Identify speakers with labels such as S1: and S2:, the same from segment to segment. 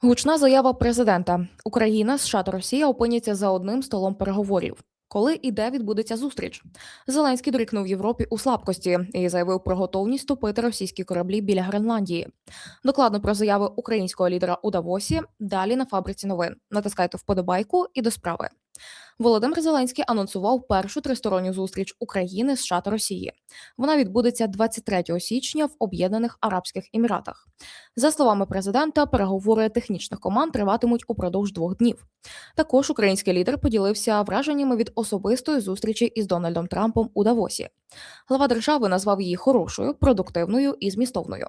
S1: Гучна заява президента: Україна, США та Росія опиняться за одним столом переговорів. Коли і де відбудеться зустріч? Зеленський дорікнув Європі у слабкості і заявив про готовність топити російські кораблі біля Гренландії. Докладно про заяви українського лідера у Давосі. Далі на фабриці новин. Натискайте вподобайку і до справи. Володимир Зеленський анонсував першу тристоронню зустріч України, США та Росії. Вона відбудеться 23 січня в Об'єднаних Арабських Еміратах. За словами президента, переговори технічних команд триватимуть упродовж двох днів. Також український лідер поділився враженнями від особистої зустрічі із Дональдом Трампом у Давосі. Глава держави назвав її хорошою, продуктивною і змістовною.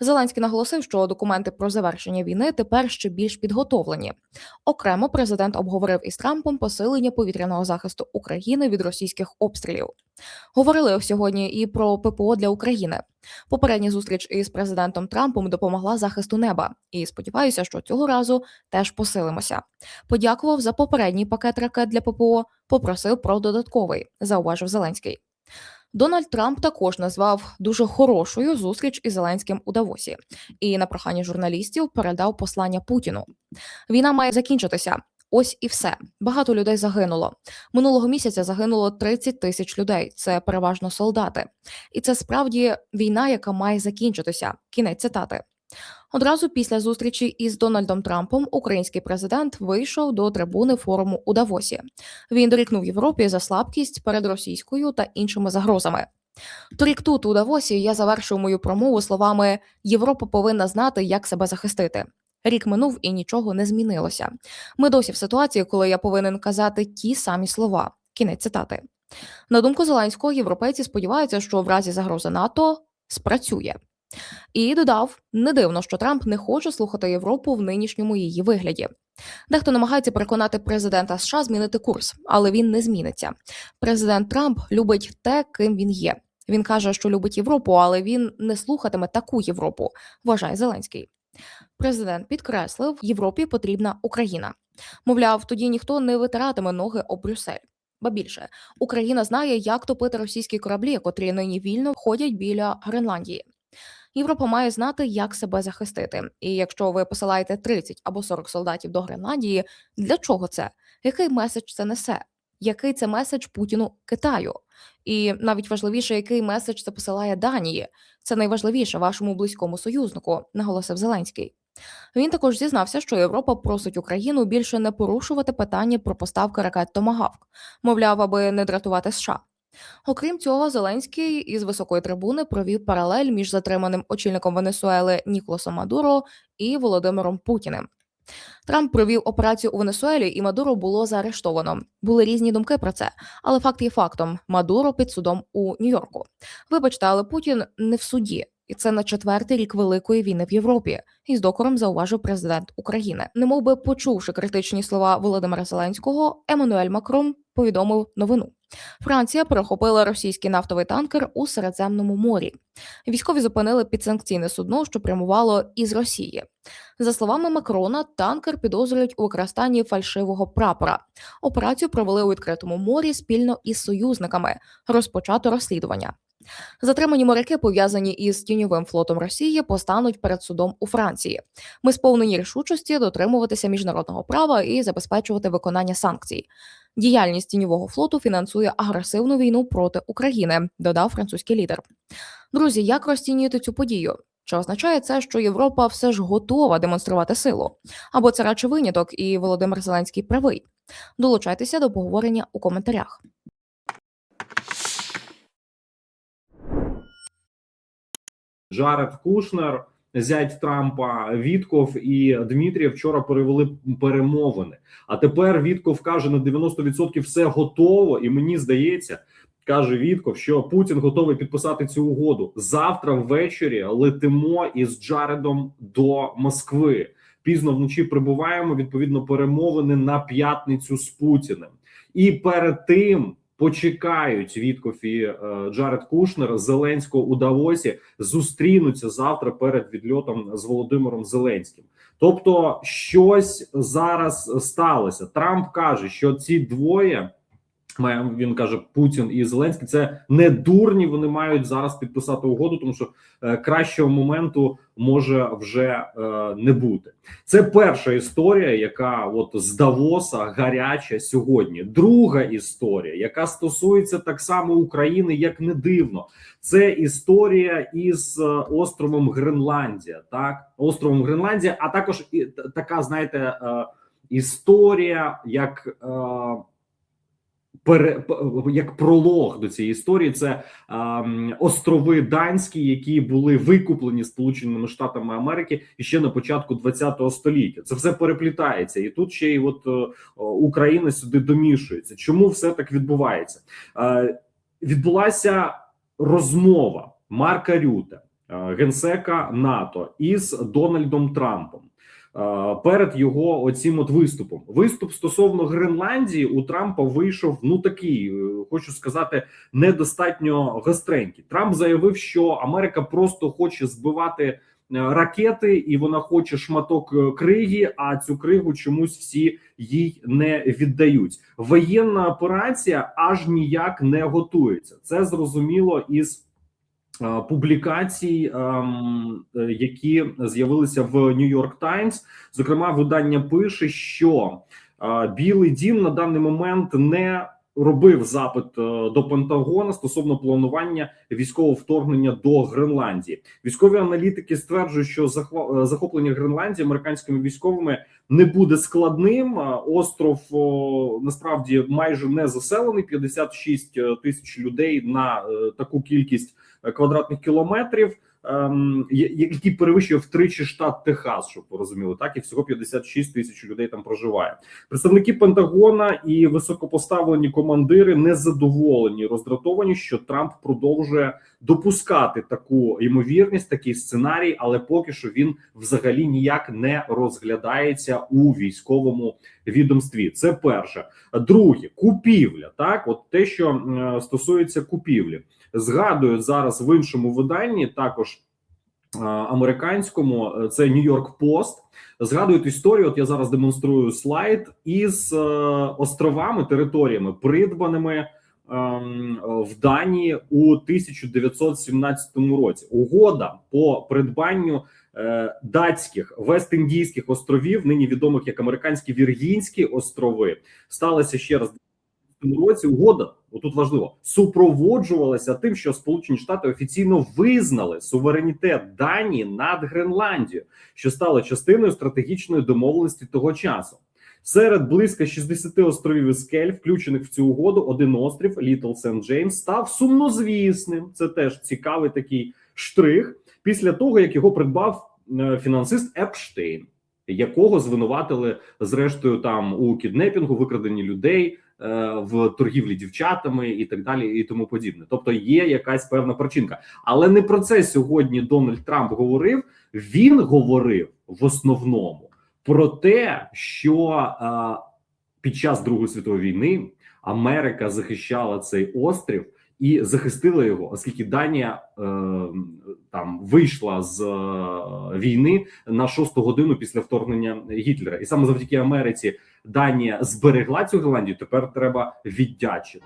S1: Зеленський наголосив, що документи про завершення війни тепер ще більш підготовлені. Окремо президент обговорив із Трампом посилення повітряного захисту України від російських обстрілів. Говорили сьогодні і про ППО для України. Попередня зустріч із президентом Трампом допомогла захисту неба, і сподіваюся, що цього разу теж посилимося. Подякував за попередній пакет ракет для ППО, попросив про додатковий, зауважив Зеленський. Дональд Трамп також назвав дуже хорошою зустріч із Зеленським у Давосі і на прохання журналістів передав послання Путіну. Війна має закінчитися. Ось і все. Багато людей загинуло. Минулого місяця загинуло 30 тисяч людей. Це переважно солдати. І це справді війна, яка має закінчитися. Кінець цитати. Одразу після зустрічі із Дональдом Трампом український президент вийшов до трибуни форуму у Давосі. Він дорікнув Європі за слабкість перед російською та іншими загрозами. Торік тут у Давосі я завершив мою промову словами: Європа повинна знати, як себе захистити. Рік минув і нічого не змінилося. Ми досі в ситуації, коли я повинен казати ті самі слова. Кінець цитати. На думку Зеленського, європейці сподіваються, що в разі загрози НАТО спрацює. І додав: не дивно, що Трамп не хоче слухати Європу в нинішньому її вигляді. Дехто намагається переконати президента США змінити курс, але він не зміниться. Президент Трамп любить те, ким він є. Він каже, що любить Європу, але він не слухатиме таку Європу. Вважає Зеленський. Президент підкреслив, Європі потрібна Україна. Мовляв, тоді ніхто не витиратиме ноги об Брюссель. Ба більше Україна знає, як топити російські кораблі, котрі нині вільно ходять біля Гренландії. Європа має знати, як себе захистити. І якщо ви посилаєте 30 або 40 солдатів до Гренландії, для чого це? Який меседж це несе? Який це меседж Путіну Китаю? І навіть важливіше, який меседж це посилає Данії? Це найважливіше вашому близькому союзнику, наголосив Зеленський. Він також зізнався, що Європа просить Україну більше не порушувати питання про поставки ракет Томагавк, мовляв, аби не дратувати США. Окрім цього, Зеленський із високої трибуни провів паралель між затриманим очільником Венесуели Ніколасом Мадуро і Володимиром Путіним. Трамп провів операцію у Венесуелі, і Мадуро було заарештовано. Були різні думки про це, але факт є фактом: Мадуро під судом у Нью-Йорку. Вибачте, але Путін не в суді, і це на четвертий рік великої війни в Європі. Із докором зауважив президент України. Немов би почувши критичні слова Володимира Зеленського, Еммануель Макрон повідомив новину. Франція перехопила російський нафтовий танкер у Середземному морі. Військові зупинили підсанкційне судно, що прямувало із Росії. За словами Макрона, танкер підозрюють у використанні фальшивого прапора. Операцію провели у відкритому морі спільно із союзниками. Розпочато розслідування. Затримані моряки, пов'язані із тіньовим флотом Росії, постануть перед судом у Франції. Ми сповнені рішучості дотримуватися міжнародного права і забезпечувати виконання санкцій. Діяльність тіньового флоту фінансує агресивну війну проти України, додав французький лідер. Друзі, як розцінюєте цю подію? Чи означає це, що Європа все ж готова демонструвати силу? Або це радше виняток, і Володимир Зеленський правий? Долучайтеся до поговорення у коментарях.
S2: Джаред Кушнер, зять Трампа, Вітков і Дмитрів вчора перевели перемовини. А тепер Вітков каже на 90% все готово, і мені здається, каже Вітков, що Путін готовий підписати цю угоду. Завтра ввечері летимо із Джаредом до Москви. Пізно вночі прибуваємо. Відповідно, перемовини на п'ятницю з Путіним. І перед тим почекають Вітков і е, Джаред Кушнер Зеленського у Давосі зустрінуться завтра перед відльотом з Володимиром Зеленським. Тобто, щось зараз сталося. Трамп каже, що ці двоє він каже Путін і Зеленський. Це не дурні. Вони мають зараз підписати угоду, тому що е, кращого моменту може вже е, не бути. Це перша історія, яка от з Давоса гаряча сьогодні. Друга історія, яка стосується так само України, як не дивно. Це історія із е, островом Гренландія. Так, островом Гренландія, а також і така, знаєте, історія, як. Пере, як пролог до цієї історії, це ем, острови данські, які були викуплені Сполученими Штатами Америки ще на початку 20 століття. Це все переплітається, і тут ще й от е, Україна сюди домішується. Чому все так відбувається? Е, відбулася розмова Марка Рюте, е, генсека НАТО, із Дональдом Трампом. Е, Перед його оцім от виступом, виступ стосовно Гренландії у Трампа вийшов ну такий, е, хочу сказати, недостатньо гостренький. Трамп заявив, що Америка просто хоче збивати е, ракети, і вона хоче шматок криги. А цю кригу чомусь всі їй не віддають. Воєнна операція аж ніяк не готується. Це зрозуміло із публікацій, ем, е, які з'явилися в Нью-Йорк Таймс. Зокрема, видання пише, що е, Білий Дім на даний момент не робив запит е, до Пентагона стосовно планування військового вторгнення до Гренландії. Військові аналітики стверджують, що е, захоплення Гренландії американськими військовими не буде складним. Остров насправді майже не заселений 56 тисяч людей на е, таку кількість е, квадратних кілометрів. ем, Який перевищує втричі штат Техас, щоб розуміли, так і всього 56 тисяч людей там проживає. Представники Пентагона і високопоставлені командири не задоволені, роздратовані, що Трамп продовжує допускати таку ймовірність, такий сценарій, але поки що він взагалі ніяк не розглядається у військовому відомстві. Це перше. Друге, купівля. Так, от те, що е, стосується купівлі, згадують зараз в іншому виданні, також американському, е, це Нью-Йорк Пост. Згадують історію. От я зараз демонструю слайд із е, островами, територіями, придбаними ем, в Данії у 1917 році. Угода по придбанню е, датських Вест-Індійських островів, нині відомих як американські Віргінські острови, сталася ще раз. в році угода, отут важливо, супроводжувалася тим, що Сполучені Штати офіційно визнали суверенітет Данії над Гренландією, що стало частиною стратегічної домовленості того часу. Серед близько 60 островів і скель, включених в цю угоду, один острів Літл Сент Джеймс став сумнозвісним. Це теж цікавий такий штрих. Після того як його придбав е, фінансист Епштейн, якого звинуватили зрештою там у кіднепінгу, викраденні людей. Е, В торгівлі дівчатами і так далі, і тому подібне. Тобто є якась певна причинка, але не про це сьогодні Дональд Трамп говорив. Він говорив в основному про те, що е, під час Другої світової війни Америка захищала цей острів і захистила його, оскільки Данія е, там вийшла з е, війни на шосту годину після вторгнення Гітлера, і саме завдяки Америці Данія зберегла цю Голландію. Тепер треба віддячити.